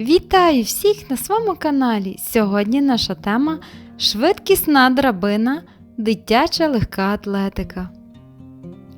Вітаю всіх на своєму каналі. Сьогодні наша тема швидкісна драбина, дитяча легка атлетика.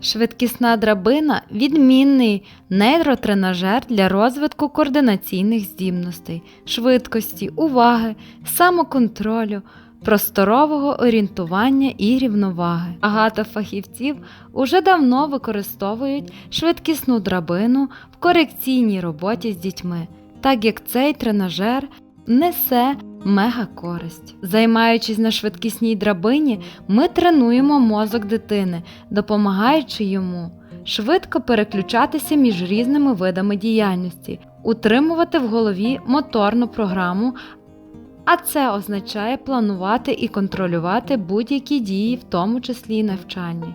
Швидкісна драбина відмінний нейротренажер для розвитку координаційних здібностей, швидкості, уваги, самоконтролю, просторового орієнтування і рівноваги. Багато фахівців уже давно використовують швидкісну драбину в корекційній роботі з дітьми, так як цей тренажер несе мега користь. Займаючись на швидкісній драбині, ми тренуємо мозок дитини, допомагаючи йому швидко переключатися між різними видами діяльності, утримувати в голові моторну програму, а це означає планувати і контролювати будь-які дії, в тому числі і навчальні,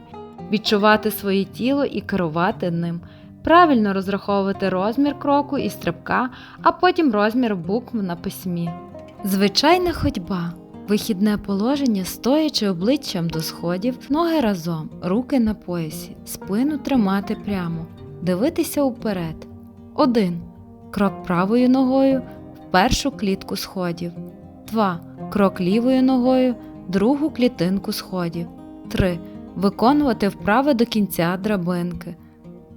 відчувати своє тіло і керувати ним, правильно розраховувати розмір кроку і стрибка, а потім розмір букв на письмі. Звичайна ходьба. Вихідне положення, стоячи обличчям до сходів, ноги разом, руки на поясі, спину тримати прямо, дивитися уперед. 1. Крок правою ногою в першу клітку сходів. 2. Крок лівою ногою в другу клітинку сходів. 3. Виконувати вправи до кінця драбинки.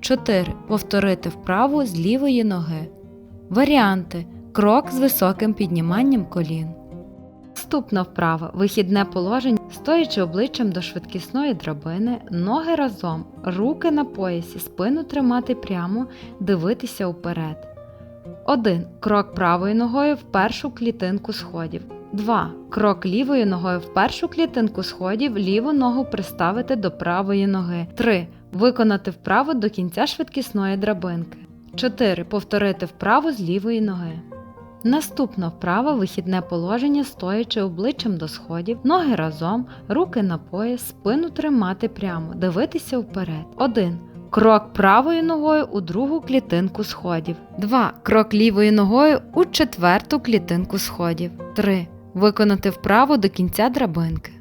4. Повторити вправу з лівої ноги. Варіанти. Крок з високим підніманням колін. Наступна вправа вихідне положення, стоячи обличчям до швидкісної драбини, ноги разом, руки на поясі, спину тримати прямо, дивитися вперед. 1. Крок правою ногою в першу клітинку сходів. 2. Крок лівою ногою в першу клітинку сходів, ліву ногу приставити до правої ноги. 3. Виконати вправу до кінця швидкісної драбинки. 4. Повторити вправу з лівої ноги. Наступна вправа вихідне положення, стоячи обличчям до сходів, ноги разом, руки на пояс, спину тримати прямо, дивитися вперед. 1. Крок правою ногою у другу клітинку сходів. 2. Крок лівою ногою у четверту клітинку сходів. 3. Виконати вправу до кінця драбинки.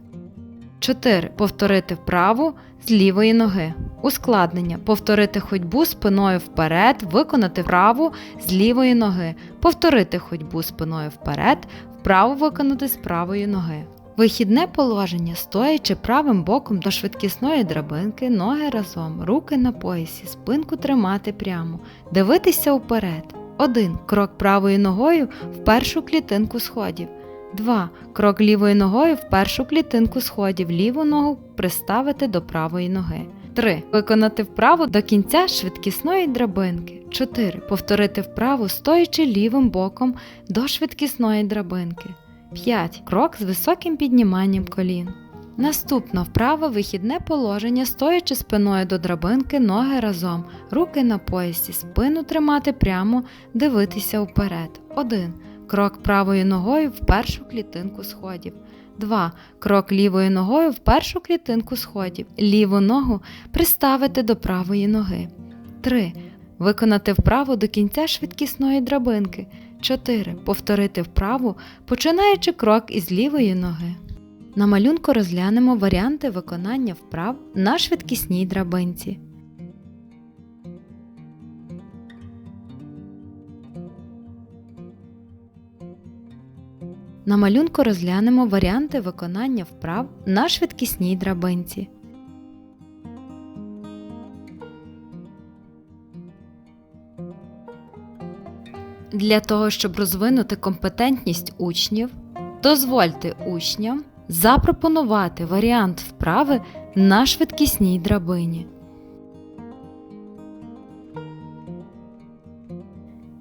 4. Повторити вправу з лівої ноги. Ускладнення. Повторити ходьбу спиною вперед, виконати вправу з лівої ноги. Повторити ходьбу спиною вперед, вправо виконати з правої ноги. Вихідне положення, стоячи правим боком до швидкісної драбинки, ноги разом, руки на поясі, спинку тримати прямо, дивитися вперед. 1. Крок правою ногою в першу клітинку сходів. 2. Крок лівою ногою в першу клітинку сходів, ліву ногу приставити до правої ноги. 3. Виконати вправу до кінця швидкісної драбинки. 4. Повторити вправу, стоячи лівим боком до швидкісної драбинки. 5. Крок з високим підніманням колін. Наступна вправа вихідне положення, стоячи спиною до драбинки, ноги разом, руки на поясі, спину тримати прямо, дивитися вперед. 1. Крок правою ногою в першу клітинку сходів. 2. Крок лівою ногою в першу клітинку сходів. Ліву ногу приставити до правої ноги. 3. Виконати вправу до кінця швидкісної драбинки. 4. Повторити вправу, починаючи крок із лівої ноги. На малюнку розглянемо варіанти виконання вправ на швидкісній драбинці. На малюнку розглянемо варіанти виконання вправ на швидкісній драбинці. Для того, щоб розвинути компетентність учнів, дозвольте учням запропонувати варіант вправи на швидкісній драбині.